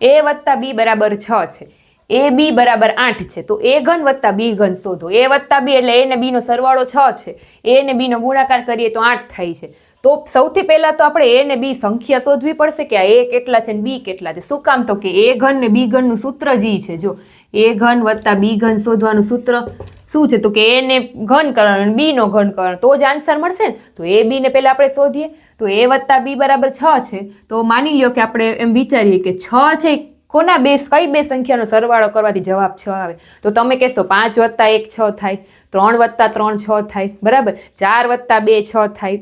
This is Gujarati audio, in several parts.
એ વત્તા બી બરાબર છ છે. એ બી બરાબર આઠ છે. તો એ ઘન વત્તા બી ઘન શોધો. એ વત્તા બી એટલે એ ને બી સરવાળો છ છે. એ ને બી ગુણાકાર કરીએ તો આઠ થાય છે. તો સૌથી પહેલાં તો આપણે એ ને બી સંખ્યા શોધવી પડશે કે આ એ કેટલા છે ને બી કેટલા છે. શું કામ તો કે એ ઘન ને બી ઘનનું સૂત્ર જી છે. જો એ ઘન વત્તા બી ઘન શોધવાનું સૂત્ર શું છે? તો કે એ ને ઘન કરણ અને બી ઘન કરણ તો જ આન્સર મળશે ને? તો એ બીને પહેલાં આપણે શોધીએ. તો એ વત્તા બી બરાબર છ છે. તો માની લ્યો કે આપણે એમ વિચારીએ કે છ છે, કોના બે કઈ બે સંખ્યાનો સરવાળો કરવાથી જવાબ છ આવે? તો તમે કહેશો પાંચ વત્તા એક છ થાય, ત્રણ વત્તા ત્રણ છ થાય, બરાબર? ચાર વત્તા બે છ થાય.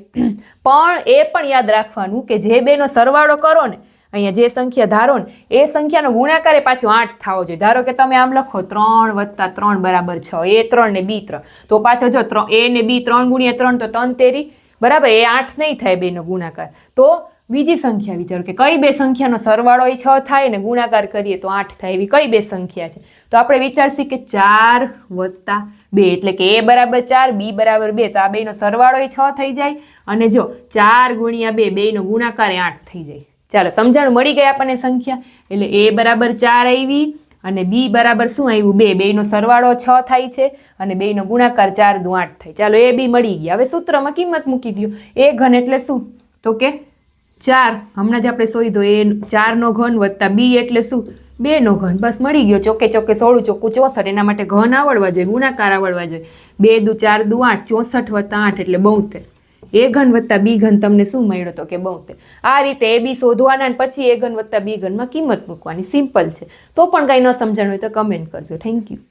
પણ એ પણ યાદ રાખવાનું કે જે બેનો સરવાળો કરો ને અહીંયા જે સંખ્યા ધારો ને, એ સંખ્યાનો ગુણાકાર એ પાછો આઠ થવો જોઈએ. ધારો કે તમે આમ લખો ત્રણ વત્તા ત્રણ બરાબર છ, એ ત્રણ ને બી ત્રણ. તો પાછો જો ત્રણ, એ ને બી ત્રણ ગુણ્યા ત્રણ તો ત્રણ તેરી, બરાબર? એ આઠ નહીં થાય બેનો ગુણાકાર. તો બીજી સંખ્યા વિચારો કે કઈ બે સંખ્યાનો સરવાળો એ છ થાય ને ગુણાકાર કરીએ તો આઠ થાય એવી કઈ બે સંખ્યા છે? તો આપણે વિચારશું કે ચાર વત્તા બે, એટલે કે એ બરાબર ચાર, બી બરાબર બે, તો આ બેનો સરવાળો એ છ થઈ જાય. અને જો ચાર ગુણ્યા બે, બેનો ગુણાકાર એ આઠ થઈ જાય. ચાલો, સમજણ મળી ગઈ આપણને સંખ્યા? એટલે એ બરાબર ચાર આવી અને બી બરાબર શું આવ્યું? બે. બેનો સરવાળો છ થાય છે અને બેનો ગુણાકાર ચાર દુ આઠ થાય. ચાલો, એ બી મળી ગયા હવે સૂત્રમાં કિંમત મૂકી દો એ ઘન એટલે શું? તો કે ચાર. હમણાં જ આપણે શોધ્યો, એ ચારનો ઘન વત્તા બી એટલે શું? બેનો ઘન. બસ મળી ગયો. ચોકે ચોકે સોળું ચોખ્ખું ચોસઠ. એના માટે ઘન આવડવા જોઈએ, ગુણાકાર આવડવા જોઈએ. બે દુ ચાર દુ આઠ, ચોસઠ વત્તા આઠ એટલે બોતેર. એ ઘન વત્તા બી ઘન તમને શું મળ્યો તો કે બોતેર. આ રીતે એ બી શોધવાના અને પછી એ ઘન વત્તા બી ઘનમાં કિંમત મૂકવાની. સિમ્પલ છે. તો પણ કાંઈ ન સમજણ હોય તો કમેન્ટ કરજો. Thank you